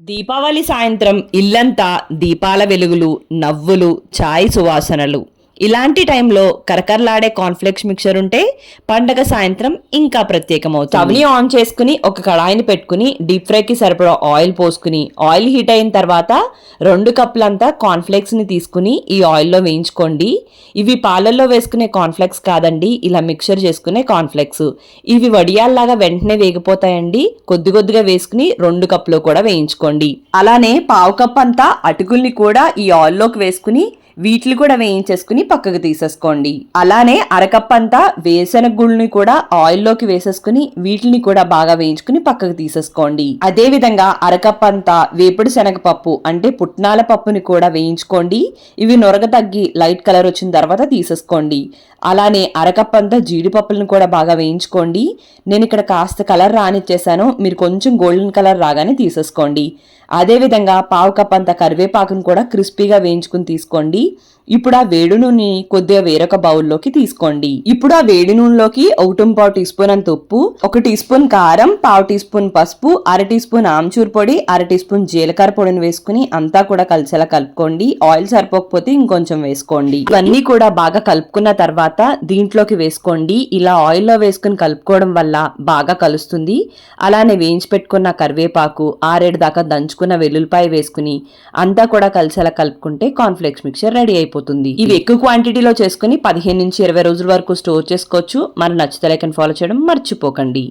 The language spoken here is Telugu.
దీపావళి సాయంత్రం ఇల్లంతా దీపాల వెలుగులు నవ్వులు ఛాయ్ సువాసనలు. ఇలాంటి టైంలో కరకరలాడే కాన్ఫ్లెక్స్ మిక్చర్ ఉంటే పండగ సాయంత్రం ఇంకా ప్రత్యేకమవుతుంది. స్టవ్ని ఆన్ చేసుకుని ఒక కడాయిని పెట్టుకుని డీప్ ఫ్రైకి సరిపడా ఆయిల్ పోసుకుని ఆయిల్ హీట్ అయిన తర్వాత రెండు కప్పులంతా కాన్ఫ్లెక్స్ని తీసుకుని ఈ ఆయిల్లో వేయించుకోండి. ఇవి పాలల్లో వేసుకునే కాన్ఫ్లెక్స్ కాదండి ఇలా మిక్చర్ చేసుకునే కాన్ఫ్లెక్స్ ఇవి వడియాల్లాగా వెంటనే వేగిపోతాయండి కొద్ది కొద్దిగా వేసుకుని రెండు కప్పులో కూడా వేయించుకోండి. అలానే పావు కప్ అంతా అటుకుల్ని కూడా ఈ ఆయిల్లోకి వేసుకుని వీటిని కూడా వేయించేసుకుని పక్కకు తీసేసుకోండి. అలానే అరకప్ అంతా వేరుశెనగ గుళ్ళని కూడా ఆయిల్లోకి వేసేసుకుని వీటిని కూడా బాగా వేయించుకుని పక్కకు తీసేసుకోండి. అదే విధంగా అరకప్ అంతా వేపుడు శనగపప్పు అంటే పుట్నాల పప్పుని కూడా వేయించుకోండి. ఇవి నొరగ తగ్గి లైట్ కలర్ వచ్చిన తర్వాత తీసేసుకోండి. అలానే అరకప్ అంతా జీడిపప్పులను కూడా బాగా వేయించుకోండి. నేను ఇక్కడ కాస్త కలర్ రానిచ్చేసాను. మీరు కొంచెం గోల్డెన్ కలర్ రాగానే తీసేసుకోండి. అదేవిధంగా పావు కప్ అంత కరివేపాకును కూడా క్రిస్పీగా వేయించుకుని తీసుకోండి. ఇప్పుడు ఆ వేడి నూనె కొద్దిగా వేరొక బౌల్లోకి తీసుకోండి. ఇప్పుడు ఆ వేడి నూనెలోకి ఒకటి పావు టీ స్పూన్ అంత ఉప్పు ఒక టీ స్పూన్ కారం పావు టీ స్పూన్ పసుపు అర టీ స్పూన్ ఆమ్చూర్ పొడి అర టీ స్పూన్ జీలకర్ర పొడిని వేసుకుని అంతా కూడా కలిసేలా కలుపుకోండి. ఆయిల్ సరిపోకపోతే ఇంకొంచెం వేసుకోండి. ఇవన్నీ కూడా బాగా కలుపుకున్న తర్వాత దీంట్లోకి వేసుకోండి. ఇలా ఆయిల్లో వేసుకుని కలుపుకోవడం వల్ల బాగా కలుస్తుంది. అలానే వేయించి పెట్టుకున్న కరివేపాకు ఆరేడు దాకా దంచుకున్న వెల్లుల్లిపాయ వేసుకుని అంతా కూడా కలిసేలా కలుపుకుంటే కాన్ఫ్లెక్స్ మిక్చర్ రెడీ అయిపోతుంది. అయిపోతుంది ఇవి ఎక్కువ క్వాంటిటీలో చేసుకుని పదిహేను నుంచి ఇరవై రోజుల వరకు స్టోర్ చేసుకోవచ్చు. మరి నచ్చితే లైక్ అండ్ ఫాలో చేయడం మర్చిపోకండి.